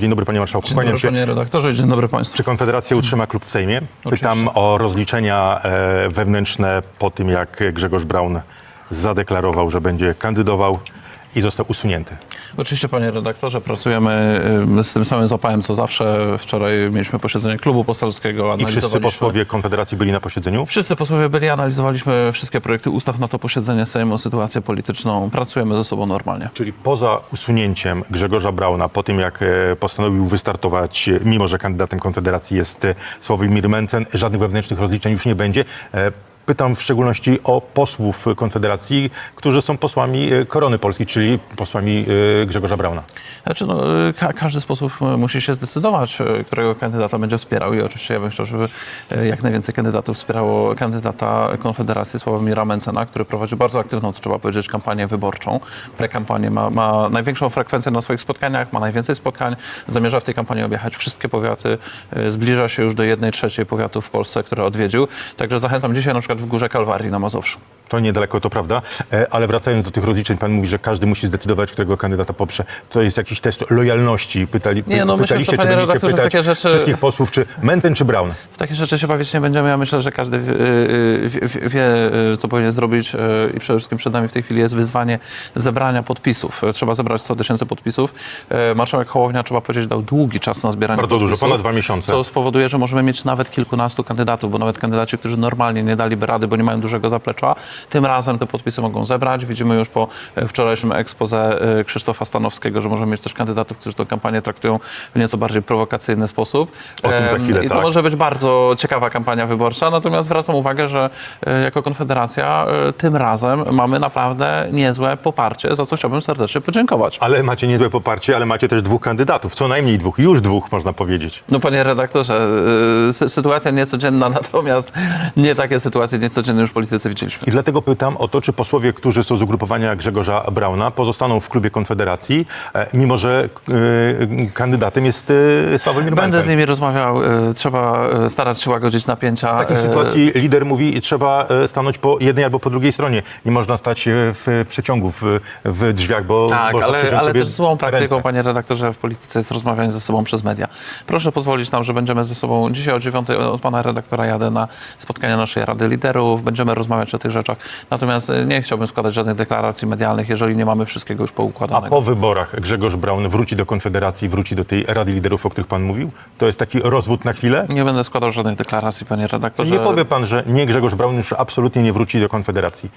Dzień dobry, panie marszałku. Dzień Kłaniam dobry, się. panie redaktorze, dzień dobry państwu. Czy Konfederacja utrzyma klub w Sejmie? Oczywiście. Pytam o rozliczenia e, wewnętrzne po tym, jak Grzegorz Braun zadeklarował, że będzie kandydował i został usunięty. Oczywiście, panie redaktorze, pracujemy y, z tym samym zapałem co zawsze. Wczoraj mieliśmy posiedzenie klubu poselskiego, I wszyscy posłowie Konfederacji byli na posiedzeniu? Wszyscy posłowie byli, analizowaliśmy wszystkie projekty ustaw na to posiedzenie Sejmu, sytuację polityczną. Pracujemy ze sobą normalnie. Czyli poza usunięciem Grzegorza Brauna, po tym jak e, postanowił wystartować, e, mimo że kandydatem Konfederacji jest e, Sławomir Mencen, żadnych wewnętrznych rozliczeń już nie będzie. E, Pytam w szczególności o posłów Konfederacji, którzy są posłami e, Korony Polskiej, czyli posłami e, Grzegorza Brauna. Znaczy, no, y, ka każdy z posłów musi się zdecydować, którego kandydata będzie wspierał i oczywiście ja bym chciał, żeby jak najwięcej kandydatów wspierało kandydata Konfederacji Sławomira Mencena, który prowadzi bardzo aktywną, trzeba powiedzieć, kampanię wyborczą. Prekampanię ma, ma największą frekwencję na swoich spotkaniach, ma najwięcej spotkań, zamierza w tej kampanii objechać wszystkie powiaty, zbliża się już do jednej trzeciej powiatów w Polsce, które odwiedził. Także zachęcam dzisiaj na przykład w Górze Kalwarii na Mazowszu. To niedaleko, to prawda, E, ale wracając do tych rozliczeń, pan mówi, że każdy musi zdecydować, którego kandydata poprze. To jest jakiś test lojalności. Pytali, Nie, no, myślę, pytaliście, że, czy będziecie pytać takie rzeczy- wszystkich posłów, czy Mencen, czy Braun? W takie rzeczy się bawić nie będziemy. Ja myślę, że każdy wie, wie, wie- wie, y, co powinien zrobić y, i przede wszystkim przed nami w tej chwili jest wyzwanie zebrania podpisów. Y, Trzeba zebrać 100 tysięcy podpisów. Y, Marszałek Hołownia, trzeba powiedzieć, dał długi czas na zbieranie Bardzo dużo, podpisów. ponad dwa miesiące. Co spowoduje, że możemy mieć nawet kilkunastu kandydatów, bo nawet kandydaci, którzy normalnie nie daliby rady, bo nie mają dużego zaplecza, tym razem te podpisy mogą zebrać. Widzimy już po e, wczorajszym ekspoze e, Krzysztofa Stanowskiego, że możemy mieć też kandydatów, którzy tę kampanię traktują w nieco bardziej prowokacyjny sposób. O tym za chwilę, I to tak. może być bardzo ciekawa kampania wyborcza, natomiast zwracam uwagę, że e, jako Konfederacja tym razem mamy naprawdę niezłe poparcie, za co chciałbym serdecznie podziękować. Ale macie niezłe poparcie, ale macie też dwóch kandydatów, co najmniej dwóch, już dwóch można powiedzieć. No panie redaktorze, sy- sytuacja niecodzienna, natomiast nie takie sytuacje niecodzienne już w polityce widzieliśmy. I dlatego pytam o to, czy posłowie, którzy są z ugrupowania Grzegorza Brauna, pozostaną w klubie Konfederacji, e, mimo że e, kandydatem jest e, Sławomir Będę z nimi rozmawiał, trzeba starać się łagodzić napięcia. W takiej sytuacji lider mówi, trzeba stanąć po jednej albo po drugiej stronie. Nie można stać w przeciągu, w, w drzwiach, bo Tak, ale, ale też złą praktyką, ręce. panie redaktorze, w polityce jest rozmawianie ze sobą przez media. Proszę pozwolić nam, że będziemy ze sobą dzisiaj o 9 od pana redaktora jadę na spotkanie naszej Rady Liderów, będziemy rozmawiać o tych rzeczach. Natomiast y, nie chciałbym składać żadnych deklaracji medialnych, jeżeli nie mamy wszystkiego już A poukładanego. po wyborach Grzegorz Braun wróci do Konfederacji, wróci do tej Rady Liderów, o których pan mówił? To jest taki rozwód na chwilę? Nie będę składał żadnych deklaracji, panie redaktorze. Nie powie pan, że nie Grzegorz Braun już absolutnie nie wróci do Konfederacji.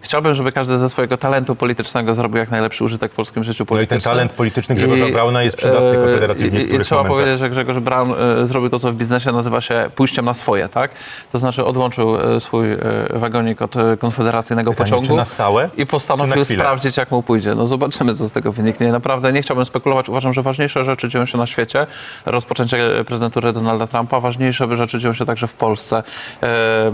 Chciałbym, żeby każdy ze swojego talentu politycznego zrobił jak najlepszy użytek w polskim życiu No i politycznym. ten talent polityczny Grzegorza Brauna jest przydatny e, Konfederacji w i- I, niektórych trzeba momentach. powiedzieć, że Grzegorz Braun e, zrobił to, co w biznesie nazywa się pójściem na swoje, tak? To znaczy odłączył e, swój e, wagonik od e, konfederacyjnego Pytanie, pociągu na stałe, i postanowił sprawdzić, jak mu pójdzie. No zobaczymy, co z tego wyniknie. Naprawdę nie chciałbym spekulować. Uważam, że ważniejsze rzeczy dzieją się na świecie. Rozpoczęcie prezydentury Donalda Trumpa. Ważniejsze rzeczy dzieją się także w Polsce. E, e,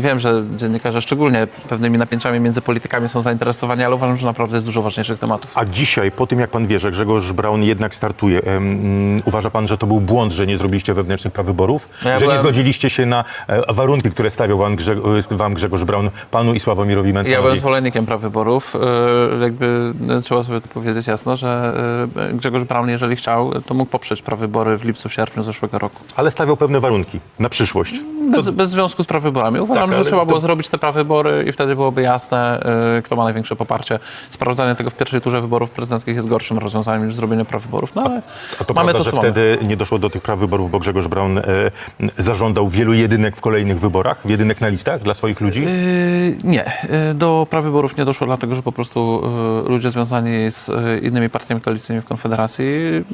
wiem, że dziennikarze szczególnie pewnymi napięciami między politykami są zainteresowani, ale uważam, że naprawdę jest dużo ważniejszych tematów. A dzisiaj, po tym jak pan wie, że Grzegorz Braun jednak startuje, em, uważa pan, że to był błąd, że nie zrobiliście wewnętrznych prawyborów? Ja że nie byłem- zgodziliście się na e, warunki, które stawiał wam, Grze wam Grzegorz Braun, panu i Sławomirowi Ja byłem Mencenowi? zwolennikiem praw wyborów. E, Jakby e, trzeba sobie to powiedzieć jasno, że e, Grzegorz Braun, jeżeli chciał, to mógł poprzeć prawybory w lipcu, sierpniu zeszłego roku. Ale stawiał pewne warunki na przyszłość. Bez, bez związku z prawyborami. Uważam, Tak, że trzeba to- było zrobić te prawybory i wtedy byłoby jasne, kto ma największe poparcie. Sprawdzanie tego w pierwszej turze wyborów prezydenckich jest gorszym rozwiązaniem niż zrobienie prawyborów. No ale A to mamy prawda, to, że mamy. wtedy nie doszło do tych prawyborów, bo Grzegorz Braun e, zażądał wielu jedynek w kolejnych wyborach, jedynek na listach dla swoich ludzi? Yy, Nie, Yy, do prawyborów nie doszło, dlatego że po prostu yy, ludzie związani z yy, innymi partiami koalicyjnymi w Konfederacji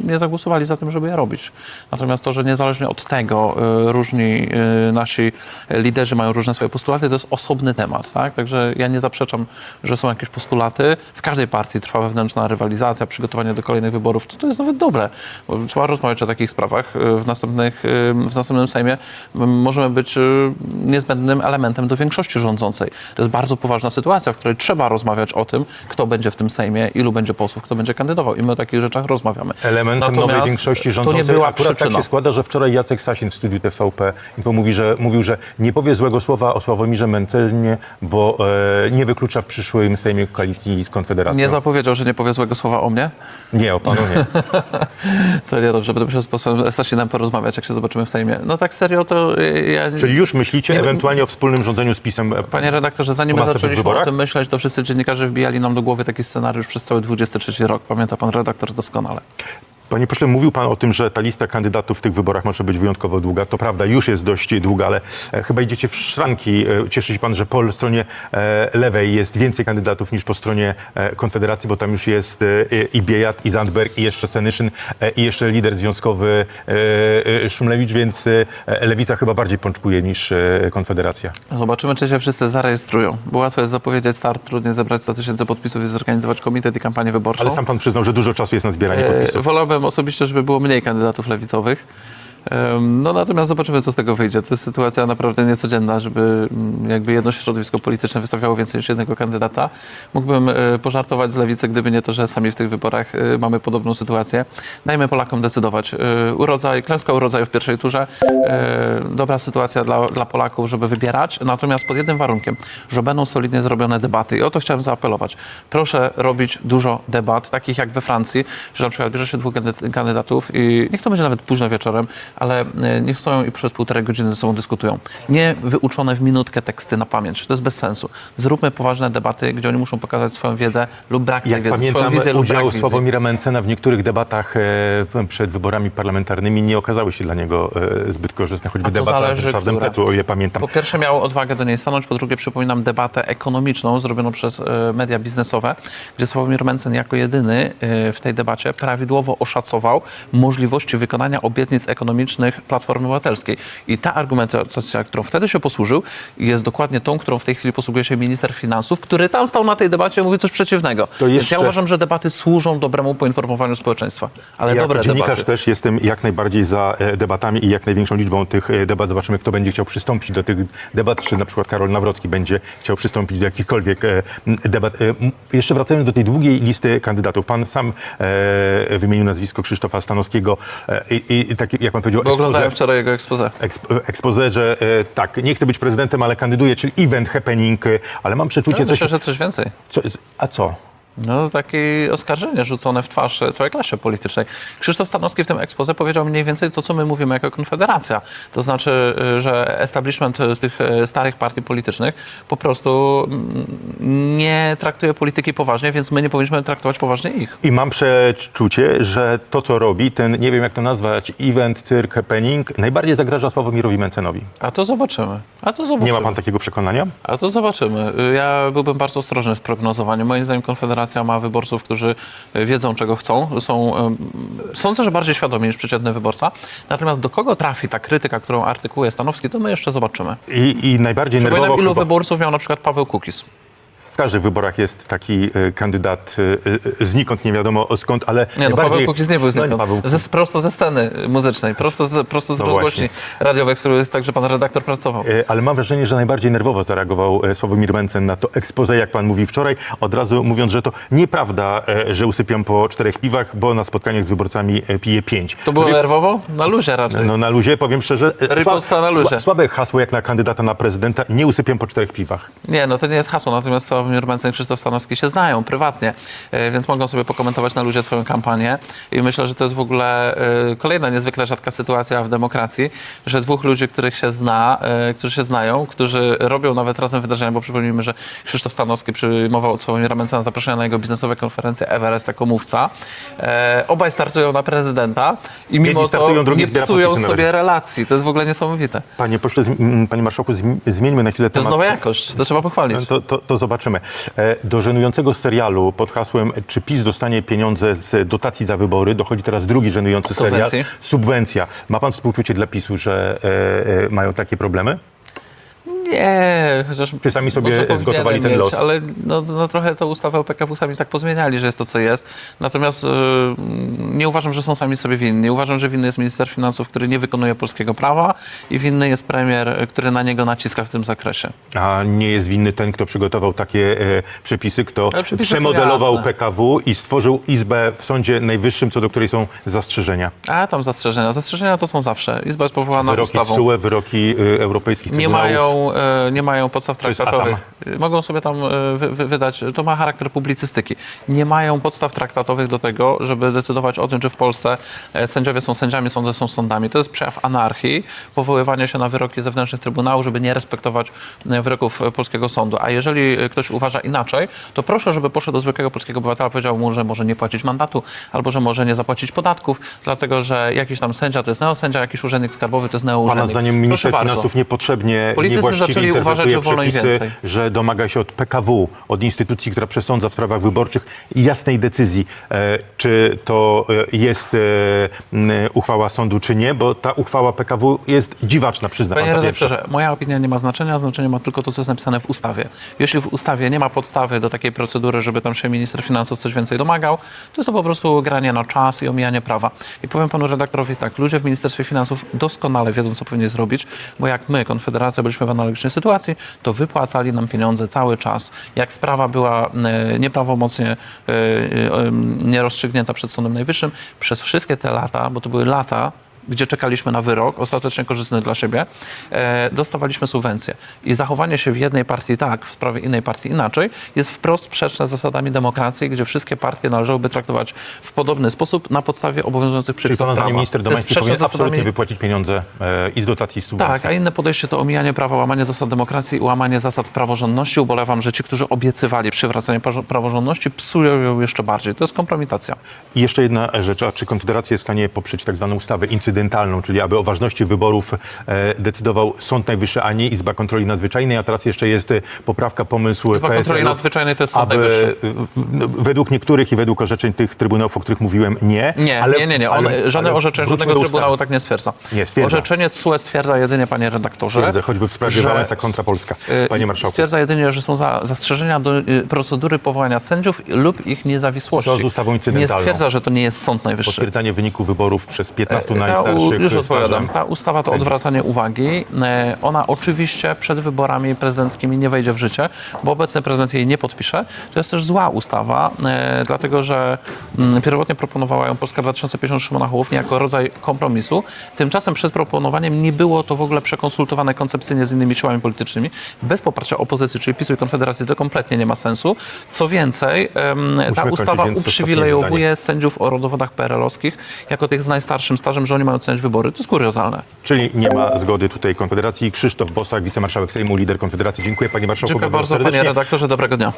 nie zagłosowali za tym, żeby je robić. Natomiast to, że niezależnie od tego yy, różni yy, nasi liderzy mają różne swoje postulaty, to jest osobny temat. Tak? Także ja nie zaprzeczam, że są jakieś postulaty. W każdej partii trwa wewnętrzna rywalizacja, przygotowanie do kolejnych wyborów. To, to jest nawet dobre, bo trzeba rozmawiać o takich sprawach. Yy, W, następnych, yy, w następnym Sejmie możemy być yy, niezbędnym elementem do większości rządzącej. Więcej. To jest bardzo poważna sytuacja, w której trzeba rozmawiać o tym, kto będzie w tym Sejmie, ilu będzie posłów, kto będzie kandydował. I my o takich rzeczach rozmawiamy. Elementem Natomiast nowej większości to rządzącej nie była akurat przyczyna. tak się składa, że wczoraj Jacek Sasin w studiu TVP Info mówi, że, mówił, że nie powie złego słowa o Sławomirze Mencenie, bo e, nie wyklucza w przyszłym Sejmie koalicji z Konfederacją. Nie zapowiedział, że nie powie złego słowa o mnie. nie, o panu nie. To nie dobrze, będę musiał z posłem Sasinem porozmawiać, jak się zobaczymy w Sejmie. No tak serio, to ja... Czyli już myślicie Nie, ewentualnie o wspólnym rządzeniu z PiSem? e, Panie redaktorze, zanim my zaczęliśmy o tym myśleć, to wszyscy dziennikarze wbijali nam do głowy taki scenariusz przez cały 23 rok. Pamięta pan redaktor doskonale. Panie pośle, mówił pan o tym, że ta lista kandydatów w tych wyborach może być wyjątkowo długa. To prawda, już jest dość długa, ale e, chyba idziecie w szranki. E, Cieszy się pan, że po stronie e, lewej jest więcej kandydatów niż po stronie Konfederacji, bo tam już jest i Biejat, i Zandberg, i jeszcze Senyszyn, i jeszcze lider związkowy Szumlewicz, więc Lewica chyba bardziej pączkuje niż Konfederacja. Zobaczymy, czy się wszyscy zarejestrują. Bo łatwo jest zapowiedzieć start, trudniej zebrać 100 tysięcy podpisów i zorganizować komitet i kampanię wyborczą. Ale sam pan przyznał, że dużo czasu jest na zbieranie podpisów. Wolałbym osobiście, żeby było mniej kandydatów lewicowych. No natomiast zobaczymy, co z tego wyjdzie. To jest sytuacja naprawdę niecodzienna, żeby mm, jakby jedno środowisko polityczne wystawiało więcej niż jednego kandydata. Mógłbym e, pożartować z lewicy, gdyby nie to, że sami w tych wyborach e, mamy podobną sytuację. Dajmy Polakom decydować. E, Urodzaj, klęska urodzaju w pierwszej turze. Dobra sytuacja dla, dla Polaków, żeby wybierać. Natomiast pod jednym warunkiem, że będą solidnie zrobione debaty. I o to chciałem zaapelować. Proszę robić dużo debat, takich jak we Francji, że na przykład bierze się dwóch kandy- kandydatów i niech to będzie nawet późno wieczorem, ale e, niech stoją i przez półtorej godziny ze sobą dyskutują. Nie wyuczone w minutkę teksty na pamięć. To jest bez sensu. Zróbmy poważne debaty, gdzie oni muszą pokazać swoją wiedzę lub brak tej Jak wiedzy, swoją pamiętam, wizję lub brak udział. Sławomira Mencena w niektórych debatach e, przed wyborami parlamentarnymi nie okazały się dla niego e, zbyt korzystne, choćby debata z Ryszardem. Petru, o ile pamiętam. Po pierwsze miał odwagę do niej stanąć, po drugie przypominam debatę ekonomiczną zrobioną przez media biznesowe, gdzie Sławomir Mencen jako jedyny w tej debacie prawidłowo oszacował możliwości wykonania obietnic ekonomicznych Platformy Obywatelskiej. I ta argumentacja, którą wtedy się posłużył, jest dokładnie tą, którą w tej chwili posługuje się minister finansów, który tam stał na tej debacie i mówi coś przeciwnego. Więc jeszcze- ja uważam, że debaty służą dobremu poinformowaniu społeczeństwa. Ale jako dobre dziennikarz debaty. też jestem jak najbardziej za e, debatami i jak największą liczbą tych e, debat. Zobaczymy, kto będzie chciał przystąpić do tych debat, czy na przykład Karol Nawrocki będzie chciał przystąpić do jakichkolwiek e, debat. Jeszcze wracając do tej długiej listy kandydatów. Pan sam wymienił nazwisko Krzysztofa Stanowskiego i, i tak jak pan powiedział, Bo oglądałem expose- wczoraj jego expose. Exp- Expose, że e, tak, nie chcę być prezydentem, ale kandyduję, czyli event happening, e, ale mam przeczucie coś... myślę, że coś więcej. Co, a co? No, takie oskarżenie rzucone w twarz całej klasie politycznej. Krzysztof Stanowski w tym ekspoze powiedział mniej więcej to, co my mówimy jako Konfederacja. To znaczy, y, że establishment z tych y, starych partii politycznych po prostu mm, nie traktuje polityki poważnie, więc my nie powinniśmy traktować poważnie ich. I mam przeczucie, że to, co robi, ten, nie wiem jak to nazwać, event, cyrk, happening, najbardziej zagraża Sławomirowi Mencenowi. A to zobaczymy. A to zobaczymy. Nie ma pan takiego przekonania? A to zobaczymy. Y, Ja byłbym bardzo ostrożny w prognozowaniu. Moim zdaniem Konfederacja ma wyborców, którzy y, wiedzą, czego chcą. Są, ym, sądzę, że bardziej świadomi niż przeciętny wyborca. Natomiast do kogo trafi ta krytyka, którą artykułuje Stanowski, to my jeszcze zobaczymy. I, i najbardziej nerwowo... ilu chyba- wyborców miał na przykład Paweł Kukis. W każdych wyborach jest taki e, kandydat e, e, znikąd, nie wiadomo skąd, ale Nie, no. Paweł Kukis nie był No, znikąd. Paweł Ze, prosto ze sceny muzycznej, prosto z, prosto z No rozgłośni radiowych, w których także pan redaktor pracował. Ale mam wrażenie, że najbardziej nerwowo zareagował Sławomir Mencen na to expose, jak pan mówi wczoraj, od razu mówiąc, że to nieprawda, że usypiam po czterech piwach, bo na spotkaniach z wyborcami piję pięć. To było Ry- nerwowo? Na luzie raczej. No na luzie, powiem szczerze, Riposta na luzie. sła- słabe hasło jak na kandydata na prezydenta, nie usypiam po czterech piwach. Nie, no to nie jest hasło, natomiast Sławomir Mencen i Krzysztof Stanowski się znają prywatnie, e, więc mogą sobie pokomentować na ludzie swoją kampanię i myślę, że to jest w ogóle e, kolejna niezwykle rzadka sytuacja w demokracji, że dwóch ludzi, których się zna, e, którzy się znają, którzy robią nawet razem wydarzenia, bo przypomnijmy, że Krzysztof Stanowski przyjmował od Sławomira Mencena zaproszenia na jego biznesowe konferencje Everest jako mówca. Obaj startują na prezydenta i mimo Jedni to startują, drugi nie psują sobie relacji. To jest w ogóle niesamowite. Panie pośle, panie marszałku, zmi- zmieńmy na chwilę To jest temat. nowa jakość, to trzeba pochwalić. To, to, to zobaczymy. E, Do żenującego serialu pod hasłem Czy PiS dostanie pieniądze z dotacji za wybory dochodzi teraz drugi żenujący serial. Subwencji. Subwencja. Ma pan współczucie dla PiSu, że e, e, mają takie problemy? Nie, chociaż... Czy sami sobie zgotowali ten mieć, los? Ale no, no trochę tę ustawę o PKW sami tak pozmieniali, że jest to, co jest. Natomiast y, nie uważam, że są sami sobie winni. Uważam, że winny jest minister finansów, który nie wykonuje polskiego prawa i winny jest premier, który na niego naciska w tym zakresie. A nie jest winny ten, kto przygotował takie e, przepisy, kto przepisy przemodelował. PKW i stworzył izbę w Sądzie Najwyższym, co do której są zastrzeżenia. A tam zastrzeżenia. Zastrzeżenia to są zawsze. Izba jest powołana Wyroki ustawą. TSUE, wyroki y, europejskich nie trybunałów. mają, nie mają podstaw traktatowych. Mogą sobie tam e, wy, wy, wydać, to ma charakter publicystyki. Nie mają podstaw traktatowych do tego, żeby decydować o tym, czy w Polsce e, sędziowie są sędziami, sądy są sądami. To jest przejaw anarchii, powoływanie się na wyroki zewnętrznych trybunałów, żeby nie respektować e, wyroków e, polskiego sądu. A jeżeli e, ktoś uważa inaczej, to proszę, żeby poszedł do zwykłego polskiego obywatela, powiedział mu, że może nie płacić mandatu, albo że może nie zapłacić podatków, dlatego że jakiś tam sędzia to jest neosędzia, jakiś urzędnik skarbowy to jest neourzędnik. Pana zdaniem minister finansów niepotrzebnie, Politycy niewłaściwie zaczęli uważać, że wolno przepisy, więcej. że domaga się od PKW, od instytucji, która przesądza w sprawach wyborczych, jasnej decyzji, e, czy to e, jest e, uchwała sądu, czy nie, bo ta uchwała PKW jest dziwaczna, przyzna pan Panie redaktorze, moja opinia nie ma znaczenia, znaczenie ma tylko to, co jest napisane w ustawie. Jeśli w ustawie nie ma podstawy do takiej procedury, żeby tam się minister finansów coś więcej domagał, to jest to po prostu granie na czas i omijanie prawa. I powiem panu redaktorowi tak, ludzie w Ministerstwie Finansów doskonale wiedzą, co powinni zrobić, bo jak my, Konfederacja, byliśmy w analogicznej sytuacji, to wypłacali nam pieniądze cały czas. Jak sprawa była e, nieprawomocnie e, e, nierozstrzygnięta przed Sądem Najwyższym, przez wszystkie te lata, bo to były lata, gdzie czekaliśmy na wyrok, ostatecznie korzystny dla siebie, e, dostawaliśmy subwencje. I zachowanie się w jednej partii tak, w sprawie innej partii inaczej, jest wprost sprzeczne z zasadami demokracji, gdzie wszystkie partie należałoby traktować w podobny sposób na podstawie obowiązujących Czyli przepisów pana prawa. zdaniem minister Domański powinien z absolutnie zasadami- wypłacić pieniądze e, i z dotacji i z subwencji. tak, a inne podejście to omijanie prawa, łamanie zasad demokracji i łamanie zasad praworządności. Ubolewam, że ci, którzy obiecywali przywracanie prawo- praworządności, psują ją jeszcze bardziej. To jest kompromitacja. I jeszcze jedna rzecz, a czy Konfederacja jest w stanie poprzeć tak zwaną ustawę incydentalną, czyli aby o ważności wyborów e, decydował Sąd Najwyższy, a nie Izba Kontroli Nadzwyczajnej, a teraz jeszcze jest e, poprawka, pomysł Izba Kontroli PSL-u, Nadzwyczajnej to jest Sąd aby Najwyższy. e, według niektórych i według orzeczeń tych trybunałów, o których mówiłem, nie. Nie, ale, nie, nie, nie. On, ale- żadne ale orzeczenie żadnego trybunału tak nie stwierdza. Nie, stwierdza. Orzeczenie TSUE stwierdza jedynie, panie redaktorze, Twierdzę, choćby w sprawie że- Wałęsa kontra Polska. y, Panie Marszałku. Stwierdza jedynie, że są za, zastrzeżenia do y, procedury powołania sędziów lub ich niezawisłości. Co z ustawą Nie incydentalną? stwierdza, że to nie jest Sąd Najwyższy. Potwierdzanie wyniku wyborów przez 15 Ta, u- już odpowiadam. Ta ustawa to odwracanie uwagi. E, Ona oczywiście przed wyborami prezydenckimi nie wejdzie w życie, bo obecny prezydent jej nie podpisze. To jest też zła ustawa, e, dlatego że pierwotnie proponowała ją Polska 2050 Szymona Hołowni jako rodzaj kompromisu. Tymczasem przed proponowaniem nie było to w ogóle przekonsultowane koncepcyjnie z innymi siłami politycznymi. Bez poparcia opozycji, czyli PiSu i Konfederacji to kompletnie nie ma sensu. Co więcej, ta ustawa uprzywilejowuje sędziów o rodowodach PRL-owskich jako tych z najstarszym stażem, że oni mają oceniać wybory. To jest kuriozalne. Czyli nie ma zgody tutaj Konfederacji. Krzysztof Bosak, wicemarszałek Sejmu, lider Konfederacji. Dziękuję panie marszałku Dziękuję bardzo, serdecznie. panie redaktorze. Dobrego dnia.